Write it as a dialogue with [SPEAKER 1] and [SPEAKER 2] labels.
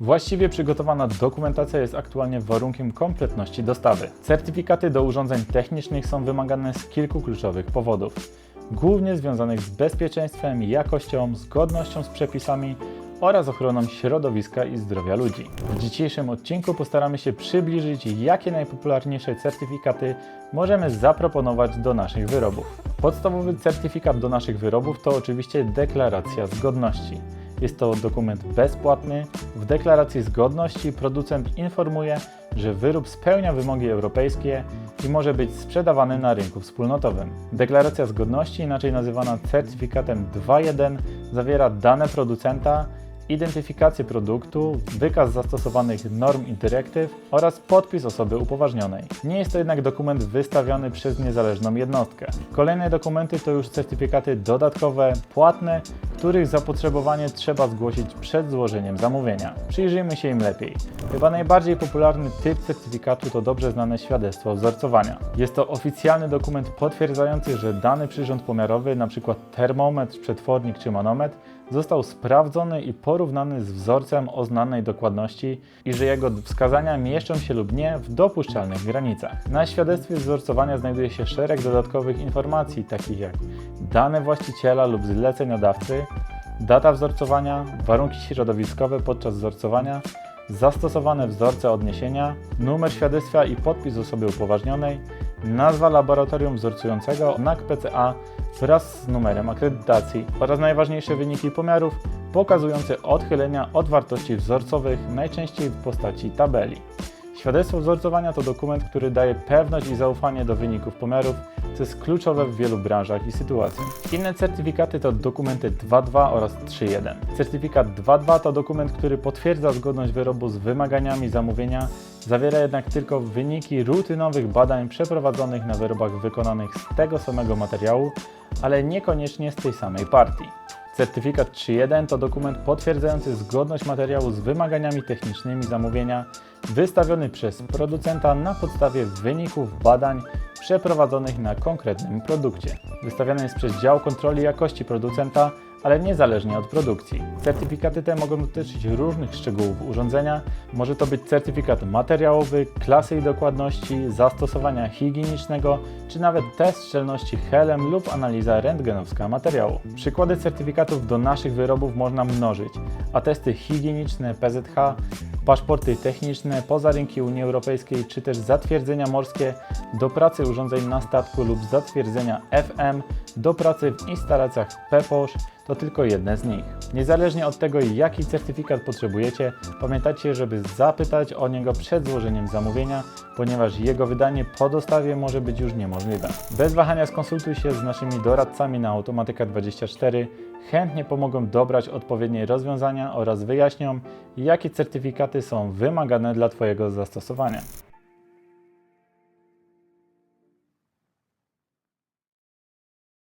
[SPEAKER 1] Właściwie przygotowana dokumentacja jest aktualnie warunkiem kompletności dostawy. Certyfikaty do urządzeń technicznych są wymagane z kilku kluczowych powodów, głównie związanych z bezpieczeństwem, jakością, zgodnością z przepisami oraz ochroną środowiska i zdrowia ludzi. W dzisiejszym odcinku postaramy się przybliżyć, jakie najpopularniejsze certyfikaty możemy zaproponować do naszych wyrobów. Podstawowy certyfikat do naszych wyrobów to oczywiście deklaracja zgodności. Jest to dokument bezpłatny. W deklaracji zgodności producent informuje, że wyrób spełnia wymogi europejskie i może być sprzedawany na rynku wspólnotowym. Deklaracja zgodności, inaczej nazywana certyfikatem 2.1, zawiera dane producenta, identyfikację produktu, wykaz zastosowanych norm i dyrektyw oraz podpis osoby upoważnionej. Nie jest to jednak dokument wystawiony przez niezależną jednostkę. Kolejne dokumenty to już certyfikaty dodatkowe, płatne, których zapotrzebowanie trzeba zgłosić przed złożeniem zamówienia. Przyjrzyjmy się im lepiej. Chyba najbardziej popularny typ certyfikatu to dobrze znane świadectwo wzorcowania. Jest to oficjalny dokument potwierdzający, że dany przyrząd pomiarowy, np. termometr, przetwornik czy manometr, został sprawdzony i porównany z wzorcem o znanej dokładności i że jego wskazania mieszczą się lub nie w dopuszczalnych granicach. Na świadectwie wzorcowania znajduje się szereg dodatkowych informacji, takich jak dane właściciela lub zleceniodawcy, data wzorcowania, warunki środowiskowe podczas wzorcowania, zastosowane wzorce odniesienia, numer świadectwa i podpis osoby upoważnionej, nazwa laboratorium wzorcującego, znak PCA wraz z numerem akredytacji oraz najważniejsze wyniki pomiarów pokazujące odchylenia od wartości wzorcowych, najczęściej w postaci tabeli. Świadectwo wzorcowania to dokument, który daje pewność i zaufanie do wyników pomiarów, co jest kluczowe w wielu branżach i sytuacjach. Inne certyfikaty to dokumenty 2.2 oraz 3.1. Certyfikat 2.2 to dokument, który potwierdza zgodność wyrobu z wymaganiami zamówienia, zawiera jednak tylko wyniki rutynowych badań przeprowadzonych na wyrobach wykonanych z tego samego materiału, ale niekoniecznie z tej samej partii. Certyfikat 3.1 to dokument potwierdzający zgodność materiału z wymaganiami technicznymi zamówienia, wystawiony przez producenta na podstawie wyników badań przeprowadzonych na konkretnym produkcie. Wystawiany jest przez dział kontroli jakości producenta, ale niezależnie od produkcji. Certyfikaty te mogą dotyczyć różnych szczegółów urządzenia. Może to być certyfikat materiałowy, klasy i dokładności, zastosowania higienicznego, czy nawet test szczelności helem lub analiza rentgenowska materiału. Przykłady certyfikatów do naszych wyrobów można mnożyć. Atesty higieniczne PZH, paszporty techniczne poza rynki Unii Europejskiej, czy też zatwierdzenia morskie do pracy urządzeń na statku lub zatwierdzenia FM do pracy w instalacjach PEPOSZ to tylko jedne z nich. Niezależnie od tego, jaki certyfikat potrzebujecie, pamiętajcie, żeby zapytać o niego przed złożeniem zamówienia, ponieważ jego wydanie po dostawie może być już niemożliwe. Bez wahania skonsultuj się z naszymi doradcami na Automatyka24. Chętnie pomogą dobrać odpowiednie rozwiązania oraz wyjaśnią, jakie certyfikaty są wymagane dla Twojego zastosowania.